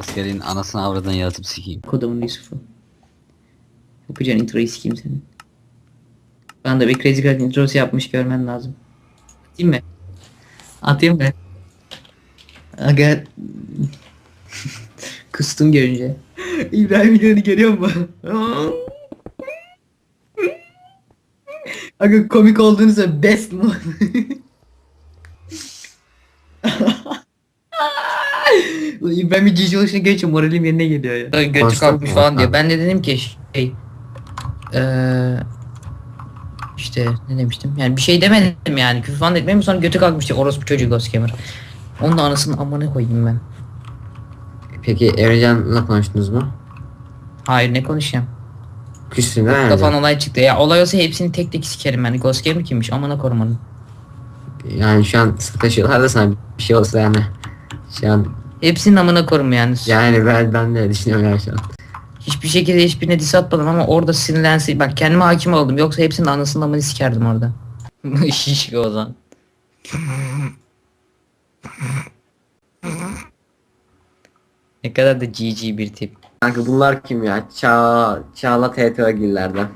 Askerin anasını avradını yatıp sikeyim. Kodumun Yusuf'u. Yapacağın introyu sikeyim senin. Ben de bir Crazy Girl introsu yapmış görmen lazım. Atayım mı? Atayım mı? Aga... Kustum görünce. İbrahim İlhan'ı görüyor musun? Aga komik olduğunu best mu? İbrahim bir cici oluşuna görünce moralim yerine geliyor ya. Götü Başka kalkmış mı? falan diyor. Ha. Ben de dedim ki şey... Eee... işte ne demiştim? Yani bir şey demedim yani. Küfür falan etmedim sonra götü kalkmıştı. Orospu çocuğu Ghost Gamer. Onun da anasını amına koyayım ben. Peki Emrecan'la konuştunuz mu? Hayır ne konuşacağım? Küstün mi Kafan olay çıktı. Ya olay olsa hepsini tek tek sikerim yani. Ghost Gamer kimmiş? Amına korum onu. Yani şu an sıkışıyorlar da sana bir şey olsa yani. Şu an Hepsinin amına korum yani. yani ben, ben de düşünüyorum an. Hiçbir şekilde hiçbirine diss atmadım ama orada sinirlense bak kendime hakim oldum. Yoksa hepsinin anasını amını sikerdim orada. Şişko o zaman. ne kadar da GG bir tip. Kanka bunlar kim ya? Ça Çağla TTO gillerden.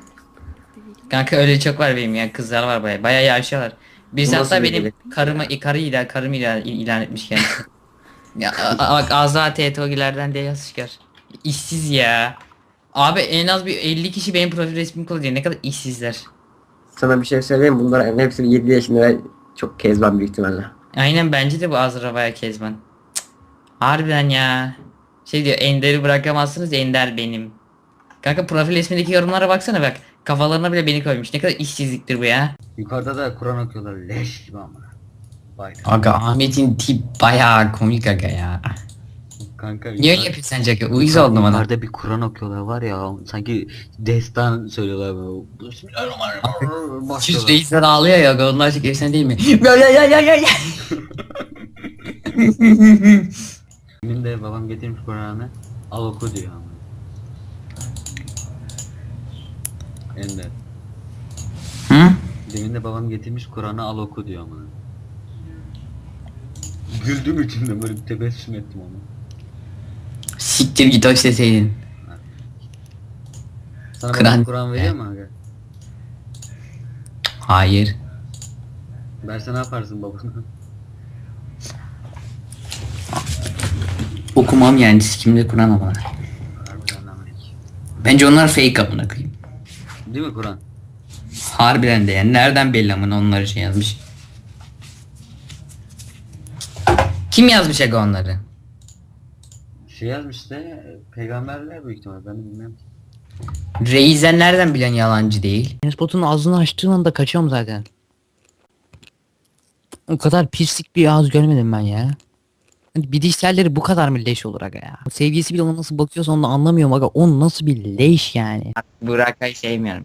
Kanka öyle çok var benim ya kızlar var baya baya yaşıyorlar. Biz hatta benim karımı karı ilan karımı ilan, ilan etmiş kendisi. ya bak Azra TTO'gilerden diye yazışlar. İşsiz ya. Abi en az bir 50 kişi benim profil resmimi kullanıyor. Ne kadar işsizler. Sana bir şey söyleyeyim mi? bunların hepsi 7 yaşında ve çok kezban büyük ihtimalle. Aynen bence de bu Azra baya kezban. Cık. Harbiden ya. Şey diyor Ender'i bırakamazsınız Ender benim. Kanka profil resmindeki yorumlara baksana bak. Kafalarına bile beni koymuş. Ne kadar işsizliktir bu ya. Yukarıda da Kur'an okuyorlar leş gibi ama. Vay. Aga Ahmet'in tip bayağı komik aga ya. Kanka Niye öyle yapıyorsun sence aga? Uyuz oldum bana. Yukarıda bir Kur'an okuyorlar var ya sanki destan söylüyorlar böyle. Bismillahirrahmanirrahim. Şu Başlıyorlar. reisler ağlıyor ya aga onlar çok efsane değil mi? Ya ya ya ya ya ya. Benim de babam getirmiş Kur'an'ı. Al oku diyor ama. Ender. Hı? Demin de babam getirmiş Kur'an'ı al oku diyor ama. Güldüm içimde böyle bir tebessüm ettim onu. Siktir git o isteseydin. Sana Kur'an- Kur'an veriyor mu aga? Hayır. Verse ne yaparsın babana? Okumam yani sikimde Kur'an ama. Harbiden lan. Bence onlar fake amına koyayım. Değil mi Kur'an? Harbiden de yani nereden belli amına onları şey yazmış. Kim yazmış aga onları? Şey yazmış işte peygamberler büyük ihtimal ben de bilmiyorum. ki. Reizen nereden bilen yalancı değil? Spot'un ağzını açtığın anda kaçıyorum zaten. O kadar pislik bir ağız görmedim ben ya. Hani Bilişselleri bu kadar mı leş olur aga ya? Sevgilisi bile ona nasıl bakıyorsa onu da anlamıyorum aga. O nasıl bir leş yani? Burak'ı sevmiyorum.